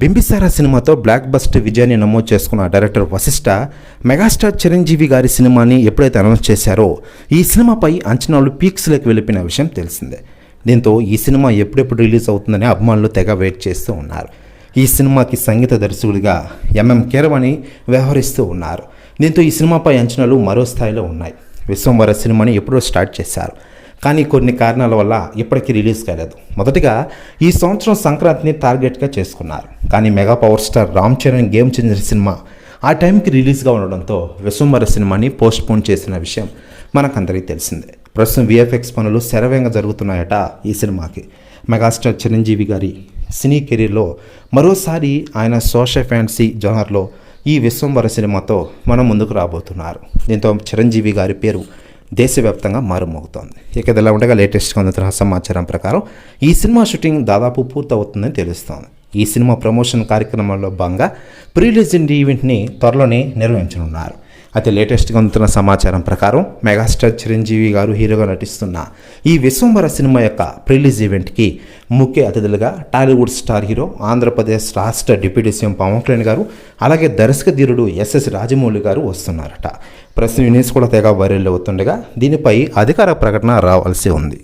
బింబిసార సినిమాతో block buster విజయాన్ని నమోదు చేసుకున్న డైరెక్టర్ వశిష్ట మెగాస్టార్ చిరంజీవి గారి సినిమాని ఎప్పుడైతే అనౌన్స్ చేశారో ఈ సినిమాపై అంచనాలు పీక్స్లోకి వెళ్ళిపోయిన విషయం తెలిసిందే. దీంతో ఈ సినిమా ఎప్పుడెప్పుడు రిలీజ్ అవుతుందని అభిమానులు తెగ వెయిట్ చేస్తూ ఉన్నారు. ఈ సినిమాకి సంగీత దర్శకుడిగా ఎంఎం కీరవాణి వ్యవహరిస్తూ ఉన్నారు. దీంతో ఈ సినిమాపై అంచనాలు మరో స్థాయిలో ఉన్నాయి. విశ్వంవర సినిమాని ఎప్పుడో స్టార్ట్ చేశారు. కానీ కొన్ని కారణాల వల్ల ఇప్పటికీ రిలీజ్ కాలేదు. మొదటిగా ఈ సంవత్సరం సంక్రాంతిని టార్గెట్గా చేసుకున్నారు. కానీ mega power star Ram Charan game changer cinema ఆ టైంకి రిలీజ్గా ఉండడంతో విశ్వంవర సినిమాని పోస్ట్పోన్ చేసిన విషయం మనకందరికీ తెలిసిందే. ప్రస్తుతం విఎఫ్ఎక్స్ పనులు శరవేగంగా జరుగుతున్నాయట ఈ సినిమాకి. మెగాస్టార్ చిరంజీవి గారి సినీ కెరీర్లో మరోసారి ఆయన సోషల్ ఫ్యాన్సీ జోనర్లో ఈ విశ్వంవర సినిమాతో మనం ముందుకు రాబోతున్నారు. దీంతో చిరంజీవి గారి పేరు దేశవ్యాప్తంగా మారుమోగుతోంది. ఇక ఇదిలా ఉండగా లేటెస్ట్గా అందుతున్న సమాచారం ప్రకారం ఈ సినిమా షూటింగ్ దాదాపు పూర్తవుతుందని తెలుస్తోంది. ఈ సినిమా ప్రమోషన్ కార్యక్రమంలో భాగంగా ప్రీ ఈవెంట్ని త్వరలోనే నిర్వహించనున్నారు. అయితే లేటెస్ట్గా అందుతున్న సమాచారం ప్రకారం మెగాస్టార్ చిరంజీవి గారు హీరోగా నటిస్తున్న ఈ విశ్వంబర సినిమా యొక్క ప్రిలీజ్ ఈవెంట్కి ముఖ్య అతిథులుగా టాలీవుడ్ స్టార్ హీరో ఆంధ్రప్రదేశ్ రాష్ట్ర డిప్యూటీ సీఎం పవన్ కళ్యాణ్ గారు అలాగే దర్శక ధీరుడు ఎస్ఎస్ రాజమౌళి గారు వస్తున్నారట. ప్రస్తుతం ఈ కూడా తెగ వైరల్ అవుతుండగా దీనిపై అధికార ప్రకటన రావాల్సి ఉంది.